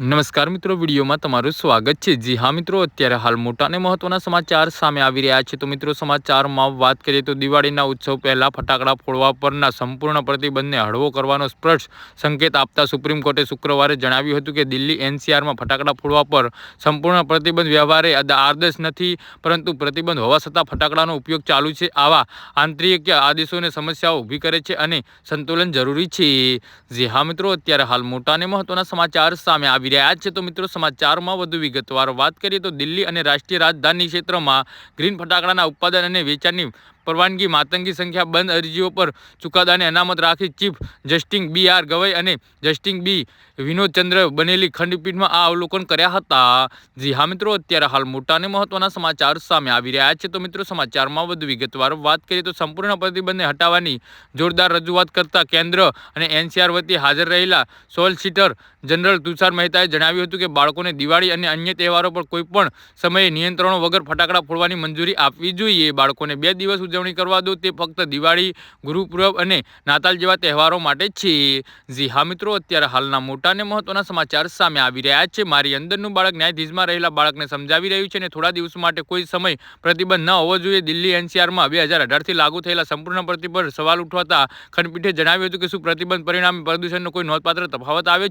નમસ્કાર મિત્રો, વિડીયોમાં તમારું સ્વાગત છે. જી હા મિત્રો, અત્યારે હાલ મોટા અને મહત્વના સમાચાર સામે આવી રહ્યા છે. તો મિત્રો, સમાચારમાં વાત કરીએ તો દિવાળીના ઉત્સવ પહેલાં ફટાકડા ફોડવા પરના સંપૂર્ણ પ્રતિબંધને હળવો કરવાનો સ્પષ્ટ સંકેત આપતા સુપ્રીમ કોર્ટે શુક્રવારે જણાવ્યું હતું કે દિલ્હી એનસીઆરમાં ફટાકડા ફોડવા પર સંપૂર્ણ પ્રતિબંધ વ્યવહારે આદેશ નથી, પરંતુ પ્રતિબંધ હોવા છતાં ફટાકડાનો ઉપયોગ ચાલુ છે આવા આંતરિક આદેશોને સમસ્યાઓ ઊભી કરે છે અને સંતુલન જરૂરી છે. જી હા મિત્રો, અત્યારે હાલ મોટા અને મહત્વના સમાચાર સામે આવી રહ્યા છે તો મિત્રો સમાચારમાં વધુ વિગતવાર વાત કરીએ તો દિલ્હી અને રાષ્ટ્રીય રાજધાની ક્ષેત્રમાં ગ્રીન ફટાકડાના ઉત્પાદન અને વેચાણની પરવાનગી, માતંગી સંખ્યા બંધ અરજીઓ પર ચુકાદાને અનામત રાખી chief justice B R Gavai અને જસ્ટિસ બી વિનોદચંદ્ર બનેલી ખંડપીઠમાં આ અવલોકન કર્યા હતા. જી હા મિત્રો, અત્યારે હાલ મોટા અને મહત્વના સમાચાર સામે આવી રહ્યા છે. તો મિત્રો, સમાચારમાં વધુ વિગતવાર વાત કરીએ તો સંપૂર્ણ પ્રતિબંધને હટાવવાની જોરદાર રજૂઆત કરતા કેન્દ્ર અને એનસીઆર વતી હાજર રહેલા સોલિસિટર જનરલ તુષાર મહેતાએ જણાવ્યું હતું કે, બાળકોને દિવાળી અને અન્ય તહેવારો પર કોઈપણ સમયે નિયંત્રણો વગર ફટાકડા ફોડવાની મંજૂરી આપવી જોઈએ. બાળકોને બે દિવસ ઉજવણી કરવા દો તે ફક્ત દિવાળી ગુરુપૂરબ અને નાતાલ જેવા તહેવારો માટે છે. જી હા મિત્રો, અત્યારે હાલના મોટા અને મહત્વના સમાચાર સામે આવી રહ્યા છે. મારી અંદરનું બાળક ન્યાયાધીશમાં રહેલા બાળકને સમજાવી રહ્યું છે અને થોડા દિવસ માટે કોઈ સમય પ્રતિબંધ ન હોવો જોઈએ. દિલ્હી એનસીઆરમાં બે હજાર અઢારથી લાગુ થયેલા સંપૂર્ણ પ્રતિબંધ સવાલ ઉઠવાતા ખંડપીઠે જણાવ્યું હતું કે શું પ્રતિબંધ પરિણામે પ્રદૂષણનો કોઈ નોંધપાત્ર તફાવત આવે